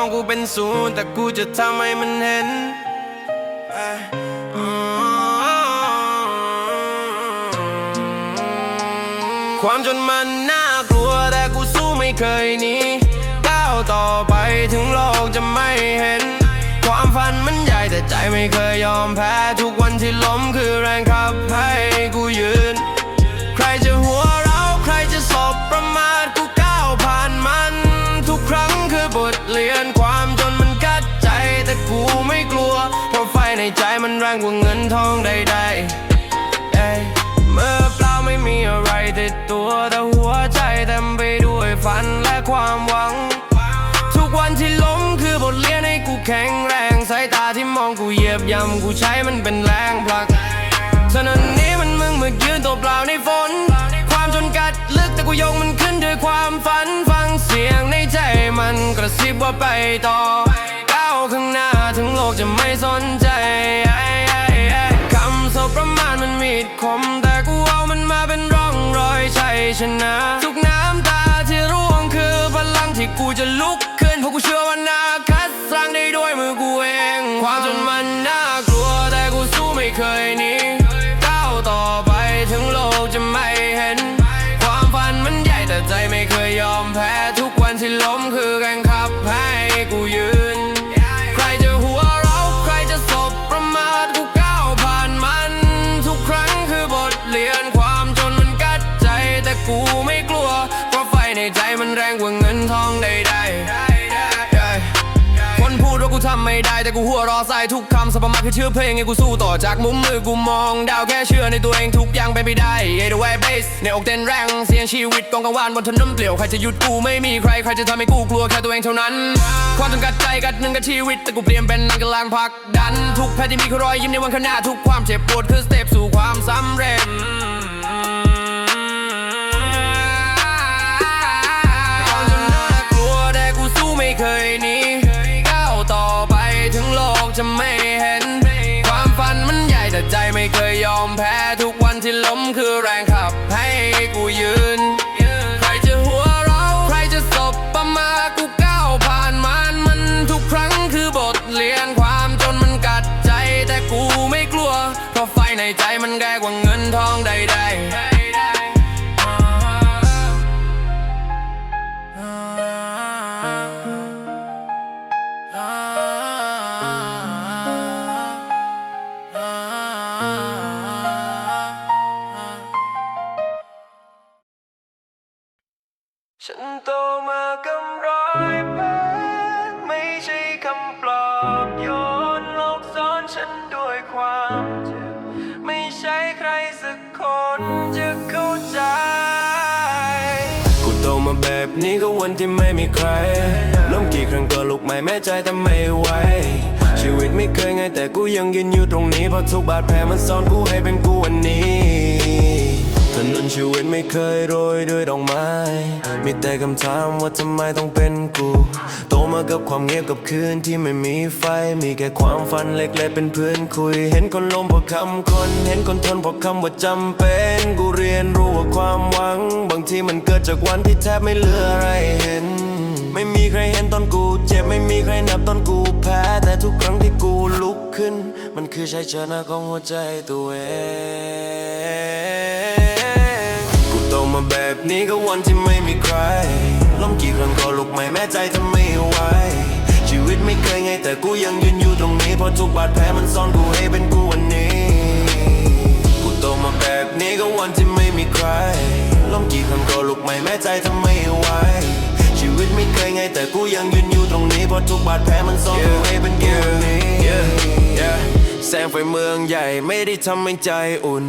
องกูเป็นศูนย์แต่กูจะทำให้มันเห็นความจนมันน่ากลัวแต่กูสู้ไม่เคยหนีก้าวต่อไปถึงโลกจะไม่เห็น ความฝันมันใหญ่แต่ใจไม่เคยยอมแพ้ ทุกวันที่ล้มคือแรง รงกว่าเงินทองใดๆเอ้ยเมื่อเปล่าไม่มีอะไรติดตัวแต่หัวใจเต็มไปด้วยฝันและความหวัง ทุกวันที่ล้มคือบทเรียนให้กูแข็งแรงสายตาที่มองกูเหยียบย่ำกูใช้มันเป็นแรงผลักถนนนี้มันมึงเมื่อยืนตัวเปล่าในฝน ความจนกัดลึกแต่กูยกมันขึ้นด้วยความฝันฟังเสียงในใจมันกระซิบว่าไปต่อก้าวข้างหน้าถึงโลกจะไม่สนใจ ชัย ได้แต่กูหัวรอใส่ทุกคำสบประมาคือชื่อเพลงให้กูสู้ต่อจากมุมมือกูมอง ดาวแค่เชื่อในตัวเองทุกอย่างเป็นไปได้เอเดวเบสในอกเต้นแรงเสียงชีวิตกองกังวานบนถนนเปลี่ยวใครจะหยุดกูไม่มีใครใครจะทำให้กูกลัวแค่ตัวเองเท่านั้น ความจำกัดใจกัดหนึ่งกับชีวิตแต่กูเปลี่ยนเป็นนักกลังผลักดันทุกแพ้ที่มีคือรอยยิ้มในวันข้างหน้าทุกความเจ็บปวดคือสเต็ปสู่ความสำเร็จ จะไม่เห็น ความฝันมันใหญ่แต่ใจไม่เคยยอมแพ้ ทุกวันที่ล้มคือแรงขับ ฉันโตมากับรอยแผลไม่ใช่คำปลอบโยนโลกซ้อนฉันด้วยความเจ็บ ไม่ใช่ใครสักคนจะเข้าใจ กูโตมาแบบนี้ก็วันที่ไม่มีใครล้มกี่ครั้งก็ลุกไม่แม่ใจแต่ไม่ไหวชีวิตไม่เคยไงแต่กูยังยืนอยู่ตรงนี้เพราะทุกบาดแผลมันสอนกูให้เป็นกูวันนี้ นนชีวิตไม่เคยโรยด้วยดอกไม้ มีแต่คำถามว่าทำไมต้องเป็นกู โตมากับความเงียบกับคืนที่ไม่มีไฟ มีแค่ความฝันเล็กๆเป็นเพื่อนคุย เห็นคนล้มเพราะคำคน เห็นคนทนเพราะคำว่าจำเป็น กูเรียนรู้ว่าความหวัง บางทีมันเกิดจากวันที่แทบไม่เหลืออะไรเห็น ไม่มีใครเห็นตอนกูเจ็บ ไม่มีใครนับตอนกูแพ้ แต่ทุกครั้งที่กูลุกขึ้น มันคือชัยชนะของหัวใจตัวเอง นี้ก็วันที่ไม่มีใครล้มกี่ครั้งก็ลุกไม่แม้ใจทำไม่ไหวชีวิตไม่เคยไงแต่กูยังยืนอยู่ตรงนี้เพราะทุกบาดแผลมันซ่อนกูให้เป็นกูวันนี้กูโตมาแบบนี้ก็วันที่ไม่มีใครล้มกี่ครั้งก็ลุกไม่แม้ใจทำไม่ไหวชีวิตไม่เคยไงแต่กูยังยืนอยู่ตรงนี้เพราะทุกบาดแผลมันซ่อนกูให้เป็นกูวันนี้ แสงไฟเมืองใหญ่ไม่ได้ทำให้ใจอุ่น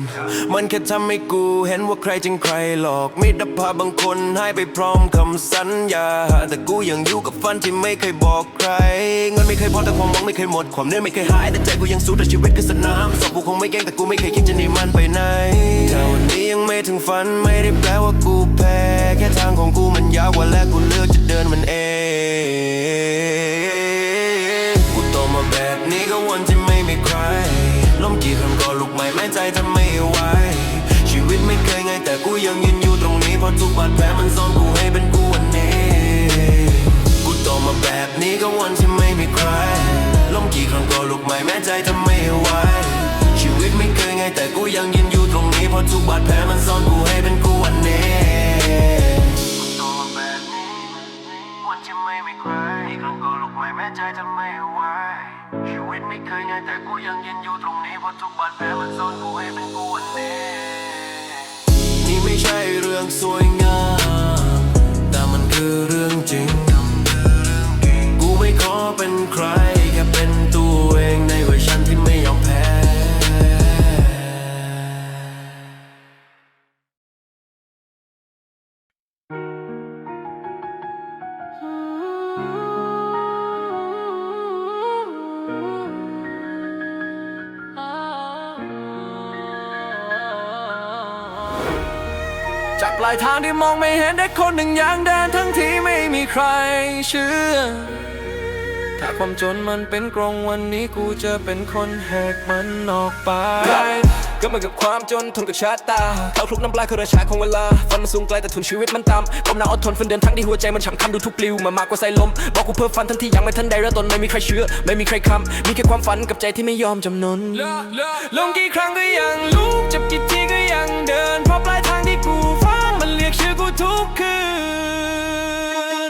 มันแค่ทำให้กูเห็นว่าใครจริงใครหลอกมิตรภาพบางคนให้ไปพร้อมคำสัญญา แต่กูยังอยู่กับฝันที่ไม่เคยบอกใคร เงินไม่เคยพอแต่ความหวังไม่เคยหมด ความเหนื่อยไม่เคยหายแต่ใจกูยังสู้แต่ชีวิตคือสนามสอบกูคงไม่เก่งแต่กูไม่เคยคิดจะหนีมันไปไหนถ้าวันนี้ยังไม่ถึงฝันไม่ได้แปลว่ากูแพ้ แค่ทางของกูมันยาวกว่าและกูเลือกจะเดินมันเองาะทุกบาดแผลมันซ่อนกูให้เป็นกูวันนี้ กูโตมาแบบนี้ก็วันที่ไม่มีใครล้มกี่ครั้งก็ลุกไม่แม้ใจทำไม่ไหวชีวิตไม่เคยไงแต่กูยังยืนอยู่ตรงนี้เพราะทุกบาดแผลมันซ่อนกูให้เป็นกูวันนี้ตัวแบบนี้วันที่ไม่มีใครอีกครั้งก็ลุกไม่แม้ใจทำไม่ไหวชีวิตไม่เคยไงแต่กูยังยืนอยู่ตรงนี้เพราะทุกบาดแผลมันซ่อนกูให้เป็นกูวันนี้ ใช่เรื่องสวยงาม แต่มันคือเรื่องจริง กูไม่ขอเป็นใคร ทางที่มองไม่เห็นได้คนหนึ่งอย่างแดนทั้งที่ไม่มีใครเชื่อ ถ้าความจนมันเป็นกรงวันนี้กูจะเป็นคนแหกมันออกไปก็เหมือนกับความจนทนกับชะตาเข้าคลุกน้ำปลายคือราชาของเวลาฟันมันสูงไกลแต่ทุนชีวิตมันต่ำก้มหน้าอดทนฝืนเดินทั้งที่หัวใจมันฉ่ำคำดูทุกปลิวมามากกว่าสายลมบอกกูเพิ่มฟันทันทียังไม่ทันได้ระตนไม่มีใครเชื่อ ไม่มีใครคำมีแค่ความฝันกับใจที่ไม่ยอมจำนนลงกี่ครั้งก็ยังลุกจับกี่ทีก็ยังเดินเพราะปลาย ทุกคื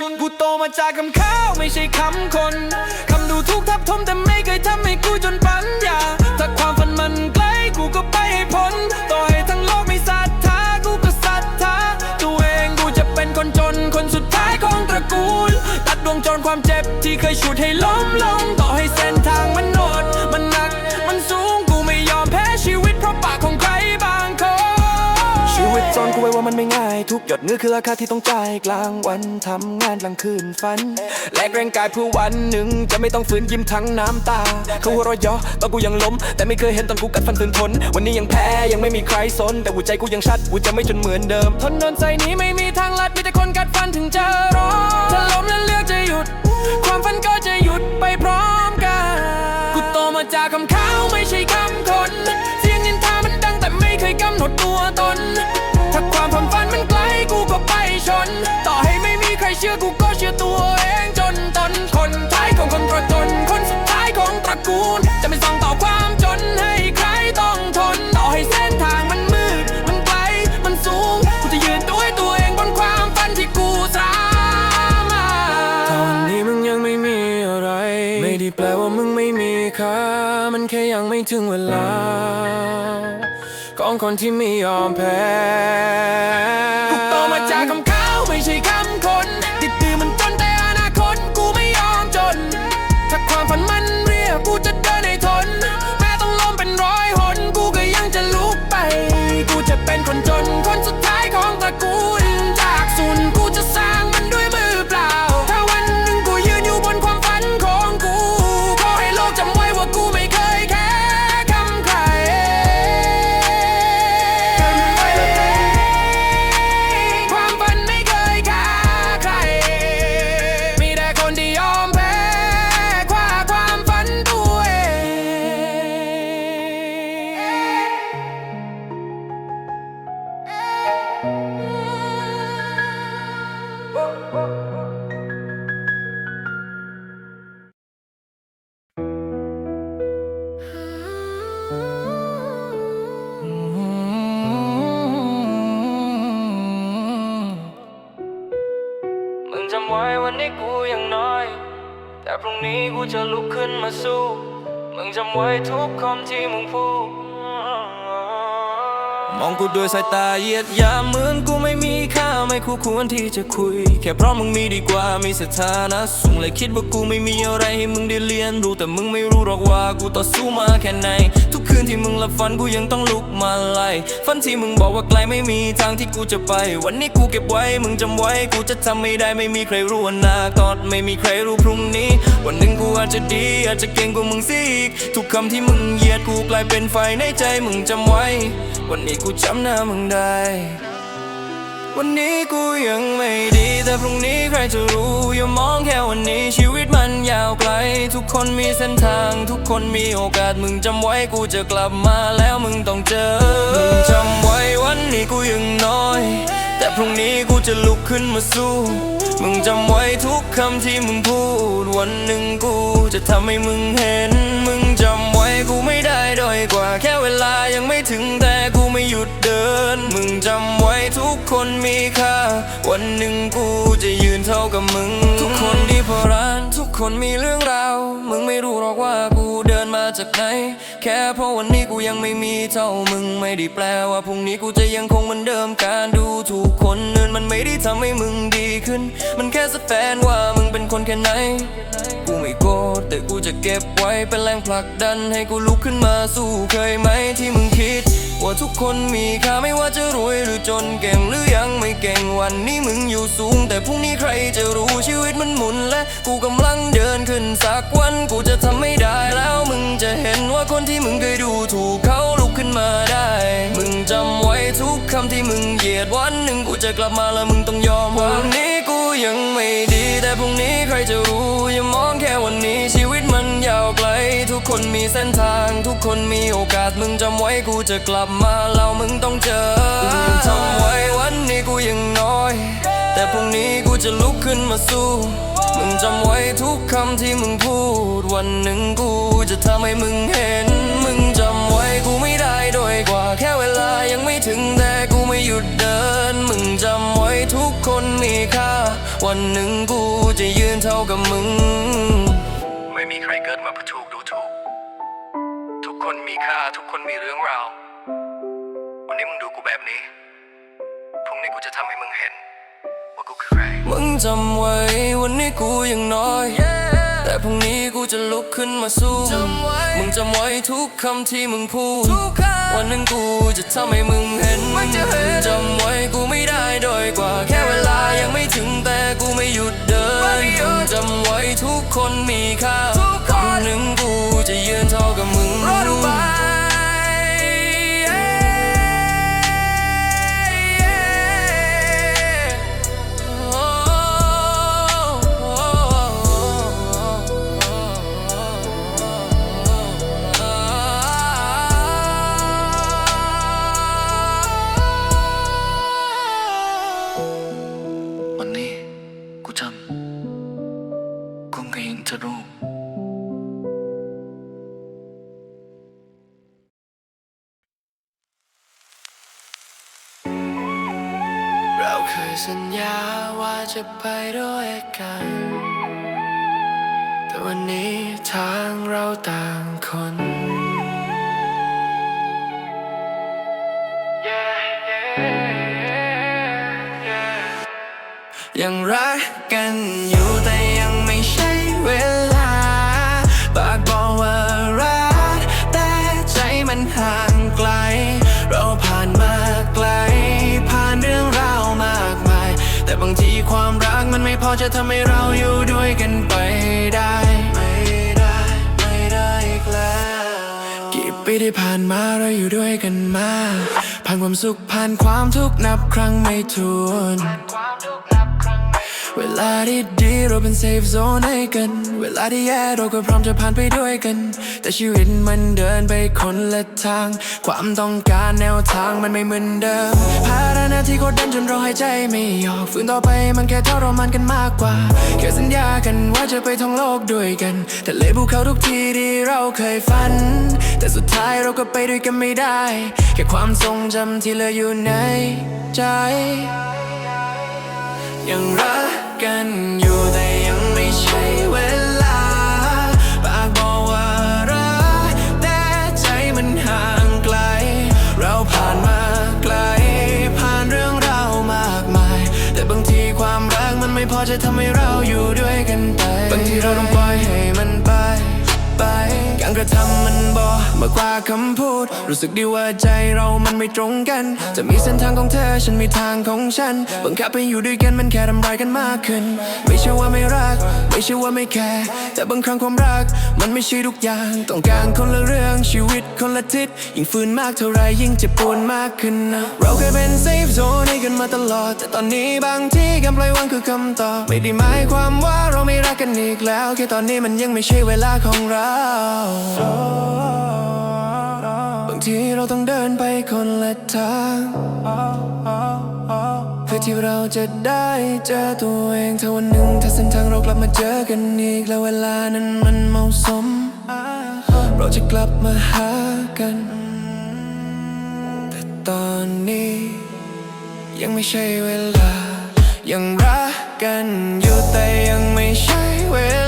น กูโตมาจากคำข้าวไม่ใช่คำคน คำดูทุกทับทมแต่ไม่เคยทำให้กูจนปัญญา ถ้าความฝันมันไกลกูก็ไปให้พ้น ต่อให้ทั้งโลกไม่ศรัทธากูก็ศรัทธาตัวเองกูจะเป็นคนจนคนสุดท้ายของตระกูล ตัดดวงจรความเจ็บที่เคยฉุดให้ล้มลง ยทุกหยดเงื่อคือราคาที่ต้องจ่ายกลางวันทำงานกลางคืนฝัน แลกแรงกายเพื่อวันหนึ่งจะไม่ต้องฝืนยิ้มทั้งน้ำตา เขาหัวเราะเยาะตอนกูยังล้ม แต่ไม่เคยเห็นตอนกูกัดฟันฝืนทน วันนี้ยังแพ้ยังไม่มีใครสน แต่หัวใจกูยังชัดกูจะไม่จนเหมือนเดิม ทนนนใจนี้ไม่มีทางลัดมีแต่คนกัดฟันถึงจะรอถ้าล้มแล้วเลือกจะหยุด ความฝันก็จะหยุดไปพร้อมกันกูโตมาจากคำข้าวไม่ใช่คำคนเสียงนินทามันดังแต่ไม่เคยกำหนดตัว ชน ต่อให้ไม่มีใครเชื่อกูก็เชื่อตัวเองจนตนคนท้ายของคนปรจน คนสุดท้ายของตระกูล จะไม่ส่องต่อความจนให้ใครต้องทน ต่อให้เส้นทางมันมืด มันไกล มันสูง กูจะยืนด้วยตัวเองบนความฝันที่กูสร้างมาถ้าวันนี้มึงยังไม่มีอะไร ไม่ได้แปลว่ามึงไม่มีค่า มันแค่ยังไม่ถึงเวลา ของคนที่ไม่ยอมแพ้ มึงจำไว้วันนี้กูยังน้อย แต่พรุ่งนี้กูจะลุกขึ้นมาสู้ มึงจำไว้ทุกคำที่มึงพูด มองกูด้วยสายตาเหยียดหยามเหมือนกูไม่มีค่า ไม่คู่ควรที่จะคุย แค่เพราะมึงมีดีกว่ามีสถานะสูงเลยคิดว่ากูไม่มีอะไรให้มึงได้เรียนรู้แต่มึงไม่รู้หรอกว่ากูต่อสู้มาแค่ไหน ทุกคืนที่มึงหลับฝันกูยังต้องลุกมาไล่ฝันที่มึงบอกว่าไกลไม่มีทางที่กูจะไป วันนี้กูเก็บไว้ มึงจำไว้กูจะทำไม่ได้ไม่มีใครรู้อนาคตไม่มีใครรู้พรุ่งนี้ วันหนึ่งกูอาจจะดีอาจจะเก่งกว่ามึงสิอีกทุกคำที่มึงเหยียดกูกลายเป็นไฟในใจมึงจำไว้ วันนี้กูจำหน้ามึงได้ วันนี้กูยังไม่ดี แต่พรุ่งนี้ใครจะรู้ อย่ามองแค่วันนี้ชีวิตมันยาวไกล ทุกคนมีเส้นทาง ทุกคนมีโอกาสมึงจำไว้กูจะกลับมาแล้วมึงต้องเจอ มึงจำไว้วันนี้กูยังน้อย แต่พรุ่งนี้กูจะลุกขึ้นมาสู้ มึงจำไว้ทุกคำที่มึงพูด วันหนึ่งกูจะทำให้มึงเห็น มึงจำไว้ กูไม่ได้ด้อยกว่าแค่เวลายังไม่ถึงแต่กูไม่หยุดเดิน มึงจำไว้ทุกคนมีค่า วันหนึ่งกูจะยืนเท่ากับมึง ทุกคนดีพอร้านทุกคนมีเรื่องราว จากไหน แค่เพราะวันนี้กูยังไม่มีเท่ามึงไม่ได้แปลว่าพรุ่งนี้กูจะยังคงเหมือนเดิมการดูถูกคนอื่นมันไม่ได้ทำให้มึงดีขึ้น มันแค่สแตนว่ามึงเป็นคนแค่ไหน กูไม่โกรธแต่กูจะเก็บไว้เป็นแรงผลักดันให้กูลุกขึ้นมาสู้เคยไหมที่มึงคิดว่าทุกคนมีค่าไม่ว่าจะรวยหรือจนเก่งหรือยังไม่เก่งวันนี้มึงอยู่สูง แต่พรุ่งนี้ใครจะรู้ชีวิตมันหมุนและ กูกำลังเดินขึ้นสักวันกูจะทำไม่ได้แล้ว มึงจะเห็นว่าคนที่มึงเคยดูถูกเขาลุกขึ้นมาได้ มึงจำไว้ทุกคำที่มึงเหยียดวันหนึ่งกูจะกลับมาแล้วมึงต้องยอมวันนี้กูยังไม่ดี แต่พรุ่งนี้ใครจะรู้ อย่ามองแค่วันนี้ชีวิตมันยาวไกล ทุกคนมีเส้นทาง ทุกคนมีโอกาสมึงจำไว้กูจะกลับมาแล้วมึงต้องเจอมึงจำไว้วันนี้กูยังน้อย แต่พรุ่งนี้กูจะลุกขึ้นมาสู้ มึงจำไว้ทุกคำที่มึงพูด วันหนึ่งกูจะทำให้มึงเห็น มึงจำไว้กูไม่ได้ด้อยกว่าแค่เวลายังไม่ถึงแต่กูไม่หยุดเดิน มึงจำไว้ทุกคนมีค่า วันหนึ่งกูจะยืนเท่ากับมึง ไม่มีใครเกิดมาเพื่อถูกดูถูก ทุกคนมีค่าทุกคนมีเรื่องราววันนี้มึงดูกูแบบนี้พรุ่งนี้กูจะทำให้มึงเห็น ว่ากูคือใครมึงจำไว้วันนี้กูยังน้อย แต่พรุ่งนี้กูจะลุกขึ้นมาสู้ มึงจำไว้ทุกคำที่มึงพูด วันหนึ่งกูจะทำให้มึงเห็นมึงจำไว้กูไม่ได้ด้อยกว่าแค่เวลายังไม่ถึงแต่กูไม่หยุดเดินมึงจำไว้ทุกคนมีค่า จะไปด้วยกัน แต่วันนี้ทางเราต่างคน ยังรักกันอยู่ จะทำให้เราอยู่ด้วยกันไปได้ ไม่ได้ ไม่ได้อีกแล้วกี่ปีที่ผ่านมาเราอยู่ด้วยกันมา ผ่านความสุขผ่านความทุกข์นับครั้งไม่ถ้วน ลาที่ดีเราเป็นเซฟโซนให้กัน เวลาที่แย่เราก็พร้อมจะผ่านไปด้วยกัน แต่ชีวิตมันเดินไปคนละทาง ความต้องการแนวทางมันไม่เหมือนเดิมภาระหน้าที่กดดันจนเราหายใจไม่ออกฝืนต่อไปมันแค่ทรมานกันมากกว่าแค่สัญญากันว่าจะไปท่องโลกด้วยกันแต่เลยภูเขาทุกทีที่เราเคยฝัน แต่สุดท้ายเราก็ไปด้วยกันไม่ได้ แค่ความทรงจำที่เหลืออยู่ในใจยังรัก มากกว่าคำพูด รู้สึกดีว่าใจเรามันไม่ตรงกัน จะมีเส้นทางของเธอฉันมีทางของฉันบังคับให้อยู่ด้วยกันมันแค่ทำร้ายกันมากขึ้น ไม่ใช่ว่าไม่รัก ไม่ใช่ว่าไม่แคร์แต่บางครั้งความรักมันไม่ใช่ทุกอย่าง ต้องการคนละเรื่องชีวิตคนละทิศยิ่งฝืนมากเท่าไรยิ่งเจ็บปวดมากขึ้นนะเราเคยเป็นเซฟโซนให้กันมาตลอด แต่ตอนนี้บางทีการปล่อยวางคือคำตอบไม่ได้หมายความว่าเราไม่รักกันอีกแล้วแค่ตอนนี้มันยังไม่ใช่เวลาของเรา ทีเราต้องเดินไปคนละทางเพื่อที่เราจะได้เจอตัวเองถ้าวันหนึ่งถ้าเส้นทางเรากลับมาเจอกันอีกแล้วเวลานั้นมันเหมาะสม เราจะกลับมาหากัน แต่ตอนนี้ ยังไม่ใช่เวลา ยังรักกันอยู่แต่ยังไม่ใช่เวลา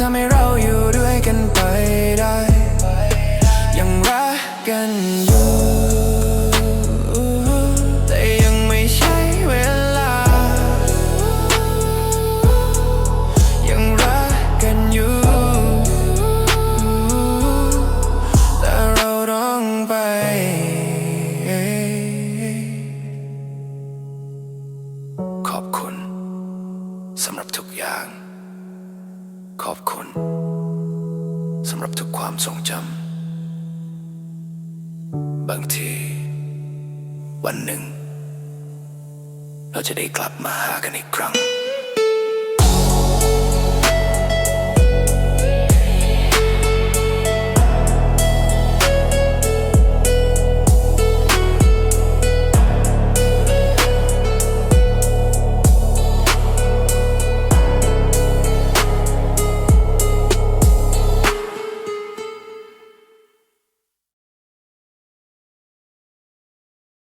ทำให้เราอยู่ด้วยกันไปได้ ยังรักกันอยู่ วันหนึ่ง เราจะได้กลับมาหากันอีกครั้ง